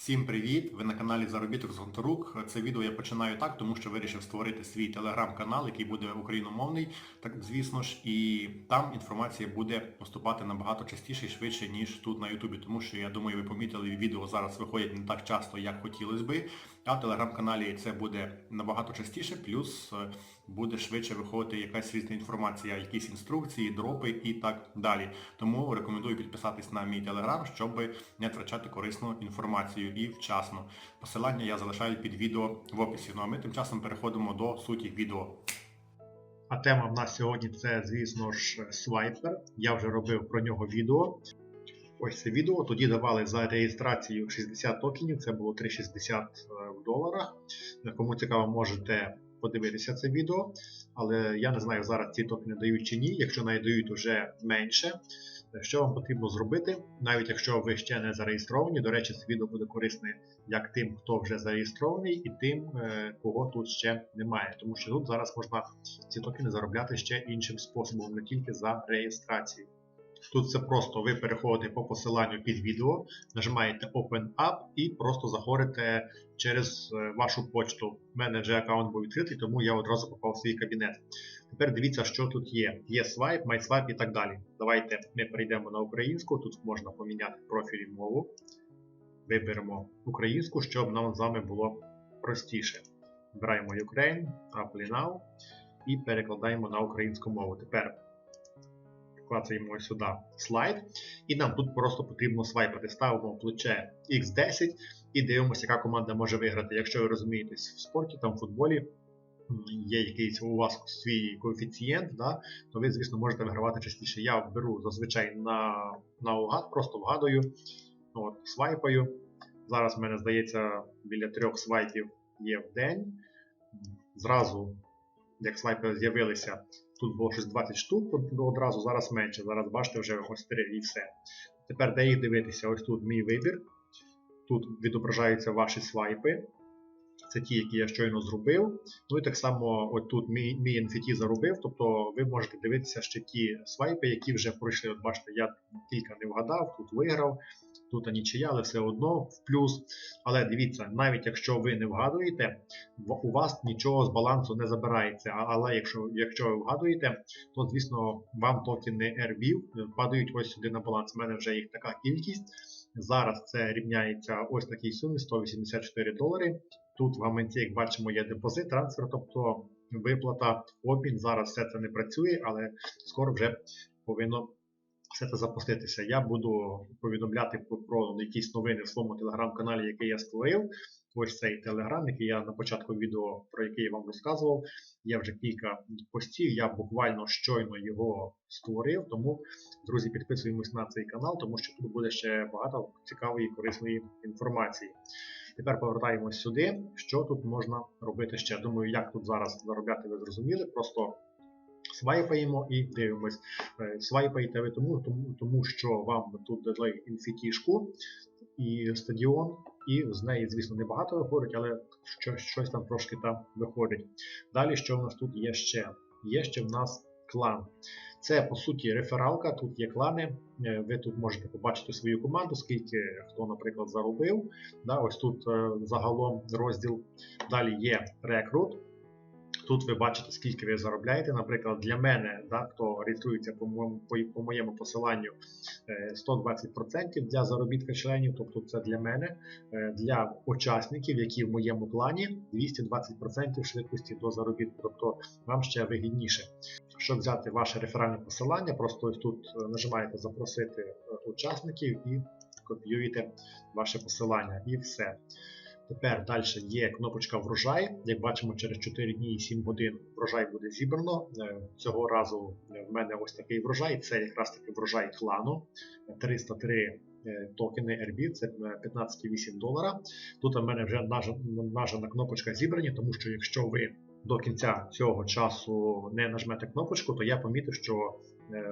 Всім привіт! Ви на каналі Заробіток з Гонтарук. Це відео я починаю так, тому що вирішив створити свій телеграм-канал, який буде україномовний, так звісно ж, і там інформація буде поступати набагато частіше і швидше, ніж тут на Ютубі. Тому що я думаю, ви помітили, відео зараз виходять не так часто, як хотілося би. А в телеграм-каналі це буде набагато частіше, плюс е, буде швидше виходити якась різна інформація, якісь інструкції, дропи і так далі. Тому рекомендую підписатись на мій телеграм, щоб не втрачати корисну інформацію і вчасно. Посилання я залишаю під відео в описі. Ну а ми тим часом переходимо до суті відео. А тема в нас сьогодні це, звісно ж, свайпер. Я вже робив про нього відео. Ось це відео. Тоді давали за реєстрацію 60 токенів, це було 3,60 в доларах. Кому цікаво, можете подивитися це відео. Але я не знаю, зараз ці токени дають чи ні. Якщо навіть дають, вже менше. Що вам потрібно зробити, навіть якщо ви ще не зареєстровані, до речі, це відео буде корисне як тим, хто вже зареєстрований, і тим, е, кого тут ще немає. Тому що тут зараз можна ці токени заробляти ще іншим способом, не тільки за реєстрацію. Тут це просто ви переходите по посиланню під відео, нажимаєте Open Up і просто заходите через е, вашу почту. У мене вже аккаунт був відкритий, тому я одразу попав в свій кабінет. Тепер дивіться, що тут є. Є свайп, MySwipe і так далі. Давайте ми перейдемо на українську. Тут можна поміняти профіль мову. Виберемо українську, щоб нам з вами було простіше. Вибираємо Ukraine, Apply Now і перекладаємо на українську мову. Тепер клацаємо сюди слайд, і нам тут просто потрібно свайпати. Ставимо плече X10 і дивимося, яка команда може виграти. Якщо ви розумієтесь в спорті, там в футболі є якийсь у вас свій коефіцієнт, да, то ви, звісно, можете вигравати частіше. Я беру зазвичай на наугад, просто вгадую, от, свайпаю. Зараз в мене здається біля трьох свайпів є в день. Зразу, як свайпи з'явилися, тут було щось 20 штук одразу, зараз менше. Зараз бачите вже ось 3 і все. Тепер де їх дивитися? Ось тут мій вибір. Тут відображаються ваші свайпи. Це ті, які я щойно зробив. Ну і так само от тут мій, мій NFT заробив, тобто ви можете дивитися ще ті свайпи, які вже пройшли. От бачите, я кілька не вгадав, тут виграв, тут нічия, але все одно в плюс. Але дивіться, навіть якщо ви не вгадуєте, у вас нічого з балансу не забирається. Але якщо, якщо ви вгадуєте, то звісно вам токени RBів падають ось сюди на баланс. У мене вже їх така кількість. Зараз це рівняється ось такій сумі 184 долари. Тут в гаманці, як бачимо, є депозит, трансфер, тобто виплата, обмін. Зараз все це не працює, але скоро вже повинно все це запуститися. Я буду повідомляти про, якісь новини в своєму телеграм-каналі, який я створив. Ось цей телеграм, який я на початку відео, про який я вам розказував. Є вже кілька постів. Я буквально щойно його створив. Тому, друзі, підписуємось на цей канал, тому що тут буде ще багато цікавої і корисної інформації. Тепер повертаємось сюди. Що тут можна робити ще? Думаю, як тут зараз заробляти, ви зрозуміли. Просто свайпаємо і дивимось. Е, Свайпаєте ви тому, тому, тому що вам тут дали інфітішку і стадіон, і з неї, звісно, небагато виходить, але що, щось там трошки там виходить. Далі, що в нас тут є ще? Є ще в нас клан. Це по суті рефералка, тут є клани. Е, Ви тут можете побачити свою команду, скільки хто, наприклад, заробив. Да, ось тут е, загалом розділ. Далі є рекрут. Тут ви бачите, скільки ви заробляєте. Наприклад, для мене, да, хто реєструється по моєму, по, по моєму посиланню, е, 120% для заробітка членів, тобто це для мене, Е, для учасників, які в моєму клані, 220% швидкості до заробітку, тобто вам ще вигідніше. Щоб взяти ваше реферальне посилання, просто тут е, нажимаєте запросити е, учасників і копіюєте ваше посилання, і все. Тепер далі є кнопочка врожай. Як бачимо, через 4 дні і 7 годин врожай буде зібрано. Е, Цього разу е, в мене ось такий врожай. Це якраз таки врожай клану. Е, 303 е, токени RB, це е, 15,8 долара. Тут у мене вже нажана кнопочка зібрані, тому що якщо ви до кінця цього часу не нажмете кнопочку, то я помітив, що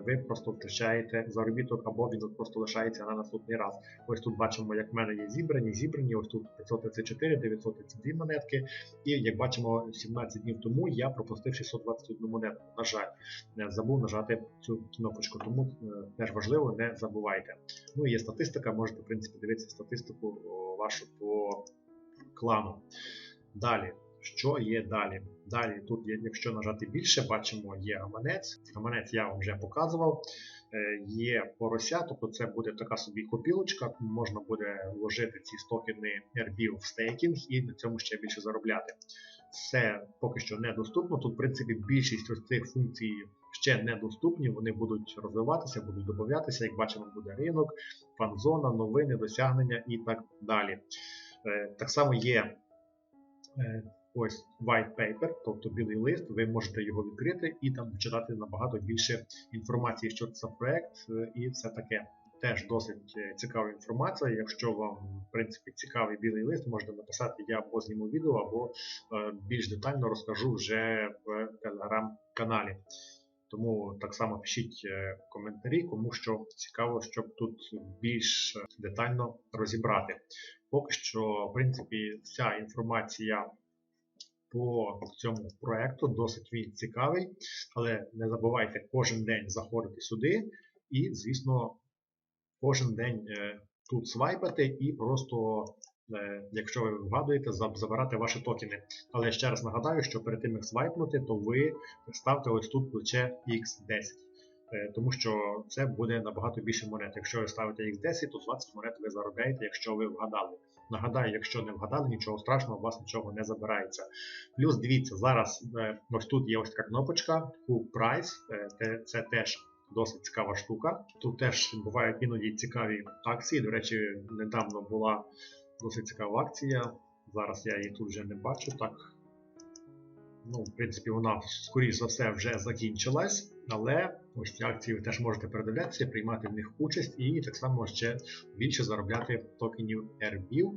ви просто втрачаєте заробіток або він просто лишається на наступний раз. Ось тут бачимо, як в мене є зібрані, зібрані, ось тут 534, 932 монетки. І як бачимо, 17 днів тому я пропустив 621 монетку. На жаль, не забув нажати цю кнопочку, тому е, теж важливо, не забувайте. Ну і є статистика, можете в принципі дивитися статистику вашу по клану. Далі. Що є далі? Далі тут, якщо нажати більше, бачимо, є гаманець. Гаманець я вам вже показував. Е, Є порося, тобто це буде така собі копілочка, можна буде вложити ці токени RB в стейкінг і на цьому ще більше заробляти. Це поки що недоступно. Тут, в принципі, більшість ось цих функцій ще недоступні, вони будуть розвиватися, будуть додатися. Як бачимо, буде ринок, фан-зона, новини, досягнення і так далі. Е, Так само є е, ось white paper, тобто білий лист, ви можете його відкрити і там читати набагато більше інформації, що це за проект е, і все таке. Теж досить е, цікава інформація. Якщо вам, в принципі, цікавий білий лист, можете написати, я або зніму відео, або е, більш детально розкажу вже в телеграм-каналі. Тому так само пишіть коментарі, кому що цікаво, щоб тут більш детально розібрати. Поки що, в принципі, вся інформація по цьому проекту досить він цікавий, але не забувайте кожен день заходити сюди і, звісно, кожен день е, тут свайпати і просто, е, якщо ви вгадуєте, забирати ваші токени. Але ще раз нагадаю, що перед тим як свайпнути, то ви ставте ось тут плече X10. Е, Тому що це буде набагато більше монет. Якщо ви ставите X10, то 20 монет ви заробляєте, якщо ви вгадали. Нагадаю, якщо не вгадали, нічого страшного, у вас нічого не забирається. Плюс дивіться, зараз е, ось тут є ось така кнопочка Cook Price, е, це теж досить цікава штука. Тут теж бувають іноді цікаві акції. До речі, недавно була досить цікава акція. Зараз я її тут вже не бачу. Так, ну, в принципі, вона, скоріш за все, вже закінчилась. Але ось ці акції ви теж можете передивлятися, приймати в них участь і так само ще більше заробляти токенів RBів.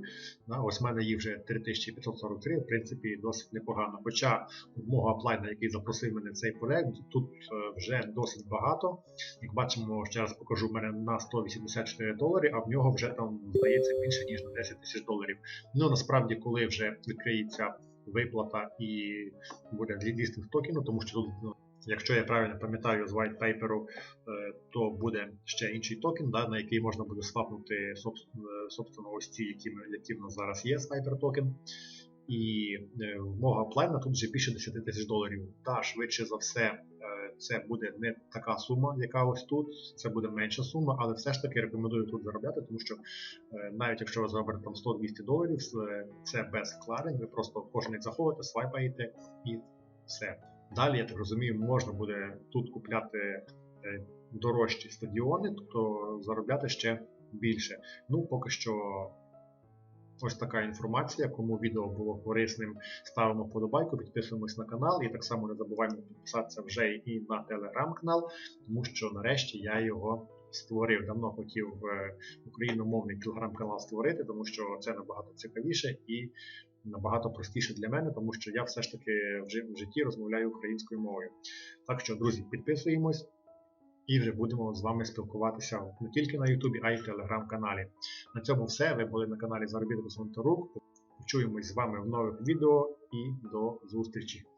Ось в мене їх вже 3543, в принципі, досить непогано. Хоча мого аплайна, який запросив мене в цей проект, тут е, вже досить багато. Як бачимо, ще раз покажу в мене на 184 долари, а в нього вже там здається більше ніж на 10 тисяч доларів. Ну насправді, коли вже відкриється виплата і буде лістинг токену, тому що тут. ну, Якщо я правильно пам'ятаю з white paper, е, то буде ще інший токен, да, на який можна буде свапнути собственно, собственно ось ці, які, які в нас зараз є, Sniper токен. І е, в мого плана тут вже більше 10 тисяч доларів. Та швидше за все, е, це буде не така сума, яка ось тут, це буде менша сума, але все ж таки рекомендую тут заробляти, тому що е, навіть якщо ви заробите там 100-200 доларів, е, це без вкладень, ви просто кожен день заходите, свайпаєте і все. Далі, я так розумію, можна буде тут купляти е, дорожчі стадіони, тобто заробляти ще більше. Ну, поки що ось така інформація. Кому відео було корисним, ставимо вподобайку, підписуємось на канал і так само не забуваємо підписатися вже і на телеграм-канал, тому що нарешті я його створив. Давно хотів е, україномовний телеграм-канал створити, тому що це набагато цікавіше і набагато простіше для мене, тому що я все ж таки в житті розмовляю українською мовою. Так що, друзі, підписуємось і вже будемо з вами спілкуватися не тільки на Ютубі, а й в телеграм-каналі. На цьому все. Ви були на каналі Заробіток Сонторук. Почуємось з вами в нових відео і до зустрічі!